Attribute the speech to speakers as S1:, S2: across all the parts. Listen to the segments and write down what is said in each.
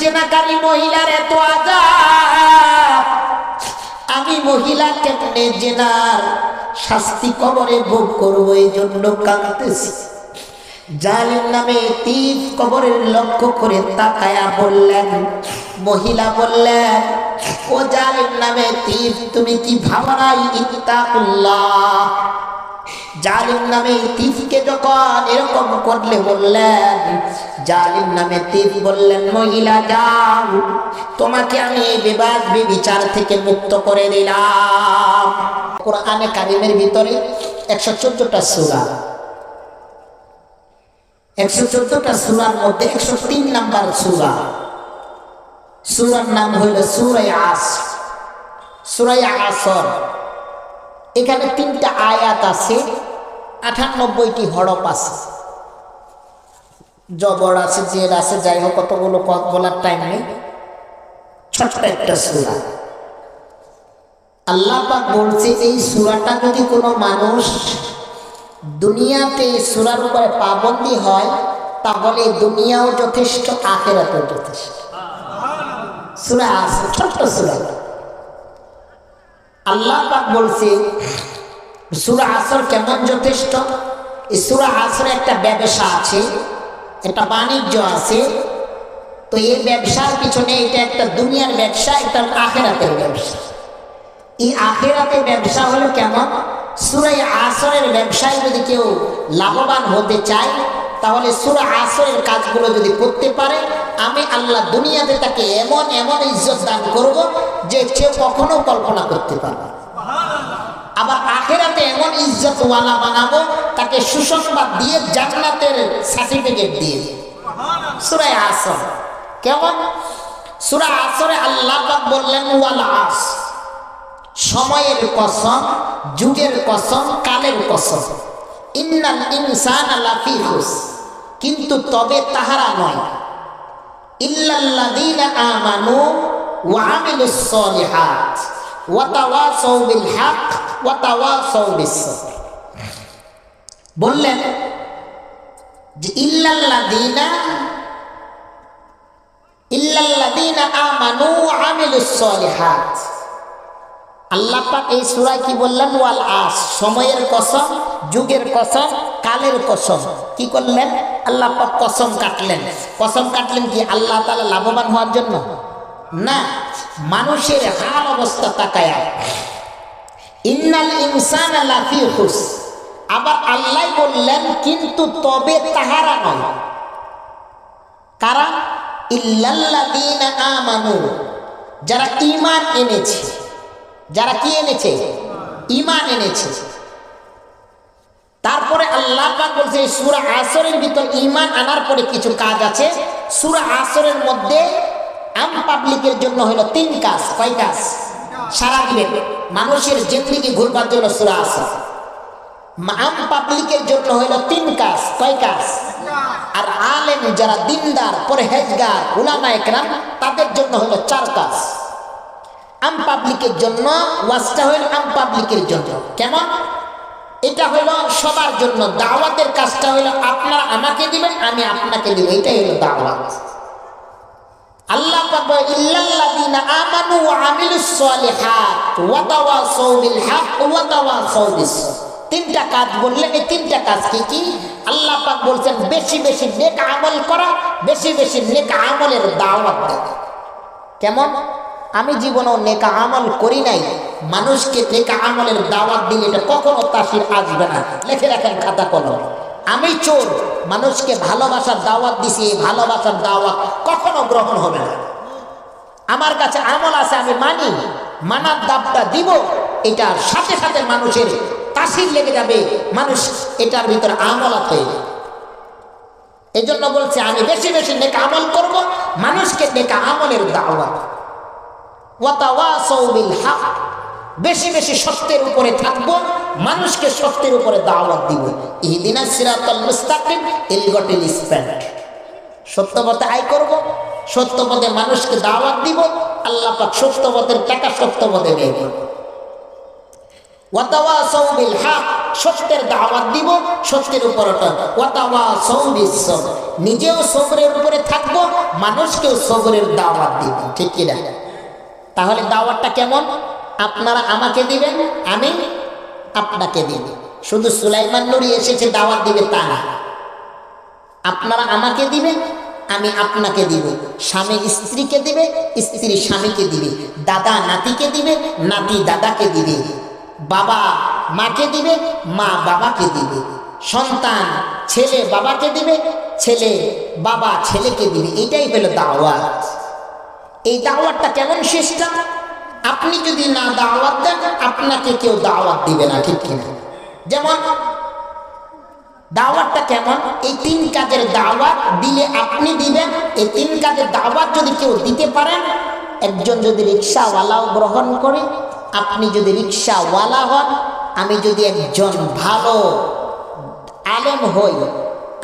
S1: জেনাকারী মহিলার এত আমি মহিলা কেমনে জেনার শাস্তি কবরে ভোগ করব? এই জন্য কাঁদতেছি। জালিম নামে তীর কবরের লক্ষ্য করে তাকায়া বললেন, মহিলা বললেন, ও জালিম নামে তীর তুমি কি ভাবনাই ইত্তাকুল্লাহ? জালিম নামে তীফকে যখন এরকম করলে বললেন, জালিম নামে তীফ বললেন, মহিলা যাও, তোমাকে আমি বিবাদ বিচার থেকে মুক্ত করে দিলাম। কোরআনে কারিমের ভিতরে একশো চোদ্দটা সুরা। একশো চোদ্দটা সুরার মধ্যে একশো তিন নাম্বার সুরা। সুরার নাম হইল সুরাই আস। সুরাই আসর। এখানে তিনটা আয়াত আছে। আটানব্বইটি হরপ আছে। জবর আছে, জের আছে, যাই হোক, কতগুলো বলার টাইম নেই। ছোট্ট একটা সুরা। আল্লাহ পাক বলছে, এই সুরাটা যদি কোনো মানুষ দুনিয়াতে সুরার উপরে পাবন্দি হয়, তাহলে দুনিয়াও যথেষ্ট, আখেরাতেও যথেষ্ট। সুরা আছে ছোট্ট সুরা। আল্লাহ বলছে সুরা আসর কেমন যথেষ্ট? এই সুরা আসরে একটা ব্যবসা আছে, একটা বাণিজ্য আছে। তো এই ব্যবসার পিছনে এটা একটা দুনিয়ার ব্যবসা একটা আখেরাতের ব্যবসা। এই আখেরাতের ব্যবসা হলো কেমন? সুরাই আসরের ব্যবসায় যদি কেউ লাভবান হতে চায়, তাহলে সুরা আসরের কাজগুলো যদি করতে পারে, আমি আল্লাহ দুনিয়াতে তাকে এমন এমন ইজ্জত দান করব যে কেউ কখনো কল্পনা করতে পারবে আবার আখেরাতে এমন ইজ্জতওয়ালা বানাবো, তাকে সুসংবাদ দিয়ে জান্নাতের সার্টিফিকেট দিয়ে সুরাই আসর। কেমন? সুরা আসরে আল্লাহ বললেন, ওয়াল আস। সময়ের কসম, যুগের কসম, কালের কসম। ইন্নাল ইনসান লাফি কিন্তু তবে তাহারা নয়। ইল্লাল্লাযীনা আমানু ওয়া আমিলুস সলিহাত। ওয়া তাওয়াসাউ বিল হক। বললেন, যে এই কি বললেন? ওয়াল আস, সময়ের কসম, যুগের কসম, কালের কসম। কি করলেন? আল্লাহ কসম কাটলেন। কসম কাটলেন কি? আল্লাহ তাআলা লাভবান হওয়ার জন্য? না, মানুষের হাল অবস্থা তাকায়া। ইন্নাল ইনসান লাফি খুস। আবার আল্লাহ বললেন, কিন্তু তবে তাহারা নয়। কারা ইল্লাল্লাযীনা আমানু, যারা ঈমান এনেছে, যারা কি এনেছে? ঈমান এনেছে। তারপরে আল্লাহ পাক বলছে, এই সূরা আসরের ভিতর ঈমান আনার পরে কিছু কাজ আছে। সূরা আসরের মধ্যে আম পাবলিকের জন্য হলো তিন কাজ, কয় কাজ? সারা দিনের মানুষের জিন্দিগি ঘুরবার জন্য সূরা আসর। আম পাবলিকের জন্য হলো তিন কাজ, কয় কাজ? আর আলেম যারা দিনদার তাদের জন্য হলো চার কাজ। আম পাবলিকের জন্য, ওয়াজটা হইল আম পাবলিকের জন্য। কেমন এটা হইল সবার জন্য, দাওয়াতের কাজটা হইল আপনারা আমাকে দিবেন, আমি আপনাকে দিব। এটাই হইল দাওয়াত। আল্লাহ পাক ইল্লাল্লাযীনা আমানু ওয়া আমিলুস সলিহাত, ওয়া তাওয়াসাউ বিল হক, ওয়া তাওয়াসাউ বিস তিনটা কাজ বললেন, এই তিনটা কাজ কি কি? আল্লাহ পাক বলছেন, বেশি বেশি নেক আমল করা, বেশি বেশি নেক আমলের দাওয়াত দেওয়া। কেমন? আমি জীবনেও নেকা আমল করি নাই। মানুষকে নেকা আমলের দাওয়াত দিলে এটা কখনো তাসির আসবে না। লিখে রাখেন খাতা কলম। আমি চোর, মানুষকে ভালোবাসার দাওয়াত দিছি, এই ভালোবাসার দাওয়াত কখনো গ্রহণ হবে না। আমার কাছে আমল আছে, আমি মানি, মানার দাবটা দিব, এটার সাথে সাথে মানুষের তাসির লেগে যাবে, মানুষ এটার ভিতরে হয়ে যাবে এই জন্য বলছে, আমি বেশি বেশি নেকা আমল করব, মানুষকে নেকা আমলের দাওয়াত। বিল হক, বেশি বেশি সত্যের উপরে থাকব মানুষকে সত্যের উপরে দাওয়াত দিব। মুস্তাকিম, ইলগটিল স্প্যান্ড সত্য আয় করব সত্য পথে মানুষকে দাওয়াত দিব, আল্লাহ পাক সত্য পথের টাকা সত্য পথে সত্যের দাওয়াত নিজেও উপরে থাকব, মানুষকেও দাওয়াত দিব। তাহলে দাওয়াতটা কেমন? আপনারা আমাকে দিবেন, আমি আপনাকে দিব শুধু সুলাইমান নুরি এসেছে দাওয়াত দিবে তা না। আপনারা আমাকে দিবে, আমি আপনাকে দিব। স্বামী স্ত্রীকে দিবে, স্ত্রী স্বামীকে দিবে। দাদা নাতিকে দিবে, নাতি দাদাকে দিবে। বাবা মাকে দিবে, মা বাবাকে দিবে। সন্তান, ছেলে বাবাকে দিবে, ছেলে বাবা ছেলেকে দিবে। এটাই হলো দাওয়াত। এই দাওয়াতটা কেমন সিস্টেম আপনি যদি না দাওয়াত দেন, আপনাকে কেউ দাওয়াত দিবে না, ঠিক কিনা? যেমন, দাওয়াতটা কেমন? এই তিন কাজের দাওয়াত দিলে আপনি দিবেন, এই তিন কাজের দাওয়াত যদি কেউ দিতে পারেন একজন যদি রিক্সাওয়ালাও গ্রহণ করে, আপনি যদি রিক্সাওয়ালা হন, আমি যদি একজন ভালো আলেম হই,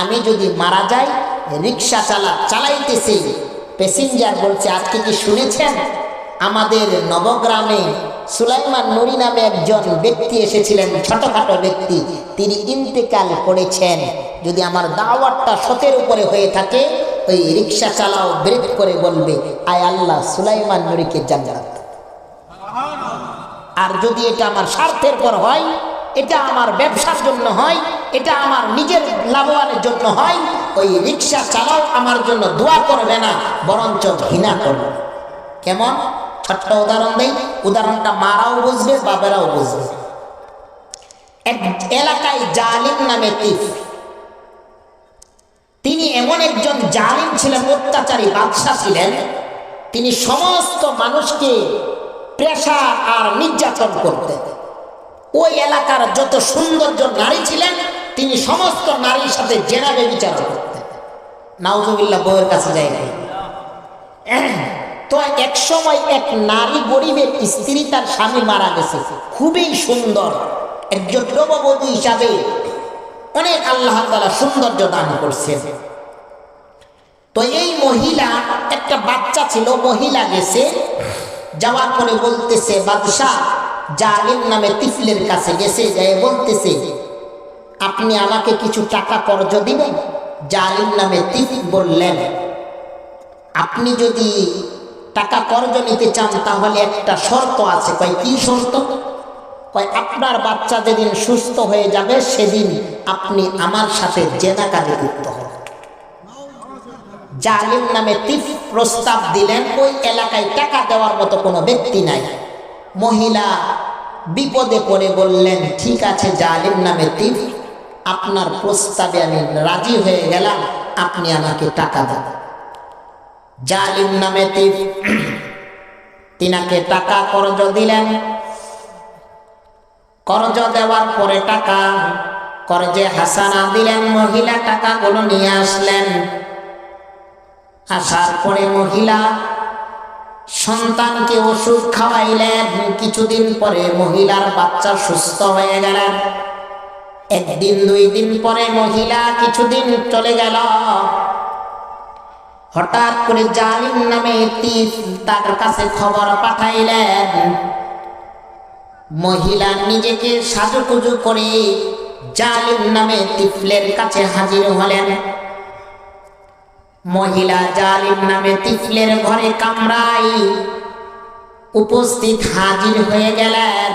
S1: আমি যদি মারা যাই, রিক্সা চালা, চালাইতেছি, প্যাসেঞ্জার বলছে, আজকে কি শুনেছেন? আমাদের নবগ্রামে সুলাইমান নুরি নামে একজন ব্যক্তি এসেছিলেন, ছোটখাটো ব্যক্তি। তিনি ইন্তেকাল করেছেন। যদি আমার দাওয়াতটা সতের উপরে হয়ে থাকে, ওই রিক্সা চালাও, ব্রেক করে বলবে, আয় আল্লাহ, সুলাইমান নুরিকে জান্নাত আর যদি এটা আমার স্বার্থের পর হয়, এটা আমার ব্যবসার জন্য হয়, এটা আমার নিজের লাভবানের জন্য হয়, ওই রিক্সা চালাও, আমার জন্য দোয়া করবে না, বরঞ্চ ঘৃণা করবে। কেমন? ছোট্ট উদাহরণ দেই। উদাহরণটা মারাও বুঝবে বাবেরাও বুঝবে। এক এলাকায় জালিম নামে তিফ। তিনি এমন একজন জালিম ছিলেন, অত্যাচারী বাদশাহ ছিলেন। তিনি সমস্ত মানুষকে প্রেশা আর নির্যাতন করতেন। ওই এলাকার যত সৌন্দর্য নারী ছিলেন, তিনি সমস্ত নারীর সাথে জেনাবে বিচার করতেন। নাউজুবিল্লাহ, বউয়ের কাছে যায় নাই তো এক সময় এক নারী গরিবের স্ত্রী তার স্বামী মারা গেছে। খুবই সুন্দর। একজন নববধূ হিসাবে অনেক আল্লাহ তালা সৌন্দর্য দান করছেন। তো এই মহিলা, একটা বাচ্চা ছিল, মহিলা গেছে। যাওয়ার পরে বলতেছে, বাদশাহ, জালিম নামে তিফলের কাছে গেছে যাই বলতেছে, আপনি আমাকে কিছু টাকা কর্জ দিবেন? জালিম নামে তিফ বললেন, আপনি যদি টাকা কর্জ নিতে চান, তাহলে একটা শর্ত আছে। কয়, কি শর্ত? কয়, আপনার বাচ্চা যেদিন সুস্থ হয়ে যাবে, সেদিন আপনি আমার সাথে জেনা কাজে যুক্ত হবেন জালিম নামে তিফ প্রস্তাব দিলেন, ওই এলাকায় টাকা দেওয়ার মতো কোনো ব্যক্তি নাই। মহিলা বিপদে পড়ে বললেন, ঠিক আছে জালিম নামে তিফ, আপনার প্রস্তাবে আমি রাজি হয়ে গেলাম, আপনি আমাকে টাকা দেন। জালিম নামে তিনাকে টাকা করজ দিলেন। করজ দেওয়ার পরে টাকা করজে হাসানা দিলেন। মহিলা টাকাগুলো নিয়ে আসলেন। আসার পরে মহিলা সন্তানকে ওষুধ খাওয়াইলেন। কিছুদিন পরে মহিলার বাচ্চা সুস্থ হয়ে গেলেন। একদিন, দুই দিন পরে মহিলা কিছুদিন চলে গেল। হঠাৎ করে জালিম নামে তিফ তার কাছে খবর পাঠাইলেন। মহিলা নিজেকে সাজুকুজু করে জালিম নামে তিফলের কাছে হাজির হলেন। মহিলা জালিম নামে তিফলের ঘরে কামরাই উপস্থিত হাজির হয়ে গেলেন।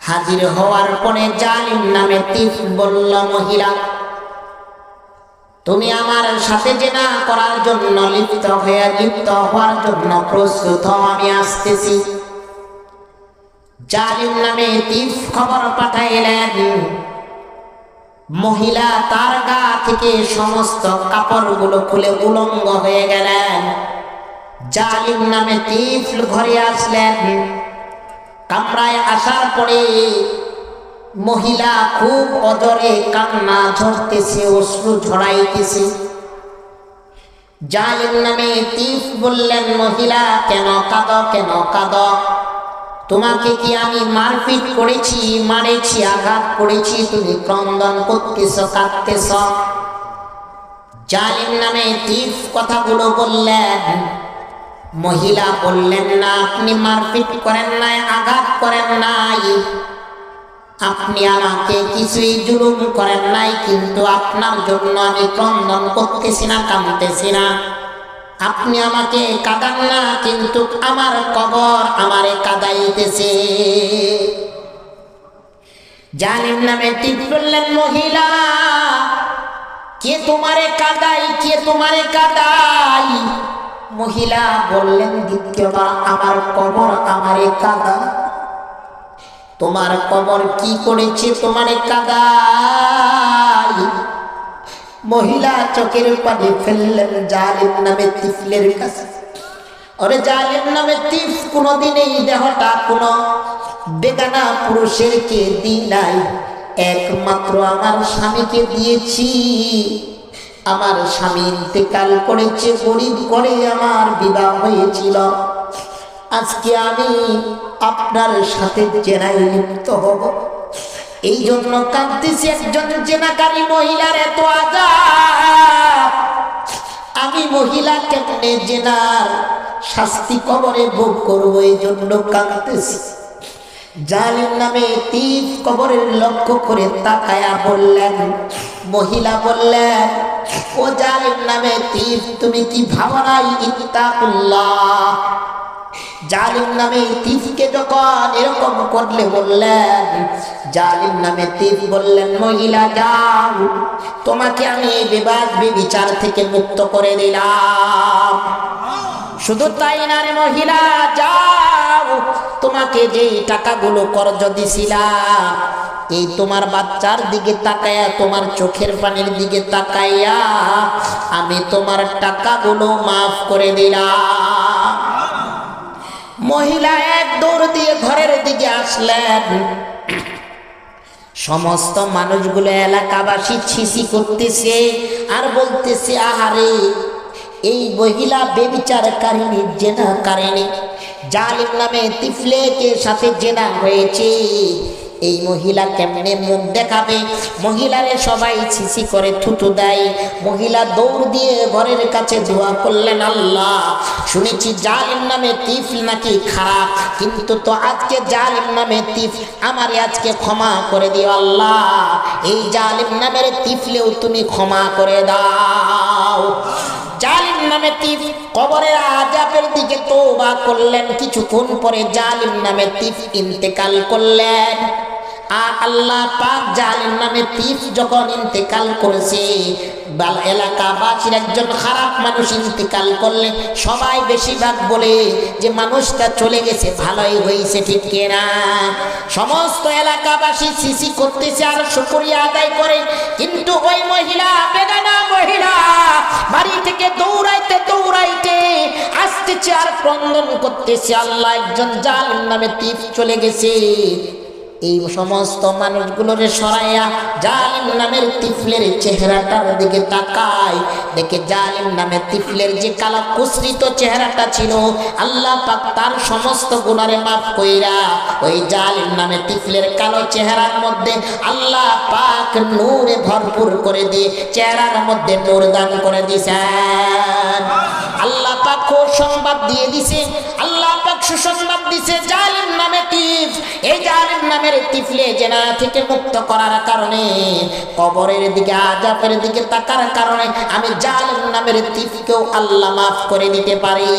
S1: হাজির হওয়ার পরে জালিম নামে তিফ বলল, মহিলা তুমি আমার সাথে জেনা করার জন্য লিপ্ত হয়ে লিপ্ত হওয়ার জন্য প্রস্তুত আমি আসতেছি। জালিম নামে তিফ খবর পাঠাইলেন। মহিলা তার গা থেকে সমস্ত কাপড়গুলো খুলে উলঙ্গ হয়ে গেলেন। জালিম নামে তিফ ঘরে আসলেন। কামরায় আসার পরে মহিলা খুব অজরে কান্না ঝরতেছে অশ্রু ঝরাইতেছে। জালিম নামে তিফ বললেন, মহিলা, কেন কাঁদ কেন কাঁদ? তোমাকে কি আমি মারপিট করেছি, মারেছি, আঘাত করেছি? তুমি ক্রন্দন করতেছ, কাঁদতেছ? জালিম নামে তিফ কথাগুলো বললেন, মহিলা বললেন না, আপনি মারপিট করেন নাই, আঘাত করেন নাই। আপনি আমাকে কিছুই জুলুম করেন নাই, কিন্তু আপনার জন্য আমি ক্রন্দন করতেছি না কামতেছি না। আপনি আমাকে কাঁদান না, কিন্তু আমার কবর আমারে কাদাইতেছে। জালিম নামে টিপ করলেন মহিলা, কে তোমারে কাদাই কে তোমারে কাদাই মহিলা বললেন, দ্বিতীয়বার, আমার কবর আমারে কাদা। তোমার কবর কি করেছে তোমারে কাদাই? মহিলা চোখের পানি ফেললেন, জালিম নামে তিফলের কাছে। ওরে জালিম নামে তিফ কোনোদিন এই দেহটা কোনো বেগানা পুরুষের কে দিই নাই। একমাত্র আমার স্বামীকে দিয়েছি। আমার স্বামী ইন্তেকাল করেছে, গরিব করে আমার বিবাহ হয়েছিল। আজকে আমি আপনার সাথে জেনায় লিপ্ত হব। এই জন্য কাঁদতেছি একজন জেনাকারী মহিলার এত আজাব। আমি মহিলা কেমনে জেনার শাস্তি কবরে ভোগ করব? এই জন্য কাঁদতেছি। জালিম নামে তীর কবরের লক্ষ্য করে তাকায়া বললেন, মহিলা বললেন, ও জালিম নামে তীর তুমি কি ভাবনাই ইত্তাকুল্লাহ। জালিম নামে তিফকে যখন এরকম করলে বললেন, জালিম নামে তিফ বললেন, মহিলা যাও, তোমাকে আমি বিবাদ বিচার থেকে মুক্ত করে দিলাম। শুধু তাই না রে মহিলা যাও, তোমাকে যে টাকাগুলো কর্জ দিছিলাম, এই তোমার বাচ্চার দিকে তাকায়া, তোমার চোখের পানির দিকে তাকাইয়া, আমি তোমার টাকাগুলো মাফ করে দিলাম। মহিলা এক দৌড় দিয়ে ঘরের দিকে আসলেন। সমস্ত মানুষগুলো এলাকাবাসী ছিসি করতেছে আর বলতেছে, আহারে, এই মহিলা বেবিচার কারিনী জেনা কারিনী জালিম নামে তিফলেকের সাথে জেনা হয়েছে। এই মহিলা কেমনে মুখ দেখাবে? মহিলারে সবাই ছিসি করে থুতু দেয়। মহিলা দৌড় দিয়ে ঘরের কাছে দোয়া করলেন, আল্লাহ, শুনেছি জালিম নামে তিফ নাকি খারাপ, কিন্তু তো আজকে জালিম নামে তিফ আমারে আজকে ক্ষমা করে দিও, আল্লাহ। এই জালিম নামের তিফলেও তুমি ক্ষমা করে দাও। জালিম নামে তিফ কবরের আজাবের দিকে তোবা করলেন। কিছুক্ষণ পরে জালিম নামে তিফ ইন্তেকাল করলেন। আর আল্লাহ পাক জালিম নামে তিফ যখন ইন্তেকাল করেছে, বাল এলাকাবাসীর একজন খারাপ মানুষ ইন্তেকাল করলে সবাই বেশিরভাগ বলে যে মানুষটা চলে গেছে, ভালোই হয়েছে, ঠিক কিনা? সমস্ত এলাকাবাসী সিসি করতেছে আর শুকরিয়া আদায় করে। কিন্তু ওই মহিলা, বেগানা মহিলা, বাড়ি থেকে দৌড়াইতে দৌড়াইতে আসতেছে আর ক্রন্দন করতেছে। আল্লাহ একজন জালিম নামে তীর চলে গেছে। এই সমস্ত মানুষগুলোর সরাইয়া জালিম নামের তিফলের চেহারাটার দিকে তাকায়। দেখে জালিম নামের তিফলের যে কালা কুসরিত চেহারাটা ছিল, আল্লাহ পাক তার সমস্ত গুণারে মাফ কইরা ওই জালিম নামে তিফলের কালো চেহারার মধ্যে আল্লাহ পাক নূরে ভরপুর করে দিয়ে চেহারার মধ্যে নূর দান করে দিছেন। আল্লাহ পাক সংবাদ দিয়ে দিছে, আল্লাহ সুসংবাদ দিছে জালিম নামে তিফ এই জালিম নামের তিফলে জেনা থেকে মুক্ত করার কারণে, কবরের দিকে আজাবের দিকে তাকার কারণে আমি জালিম নামের তিফকেও আল্লাহ মাফ করে দিতে পারি।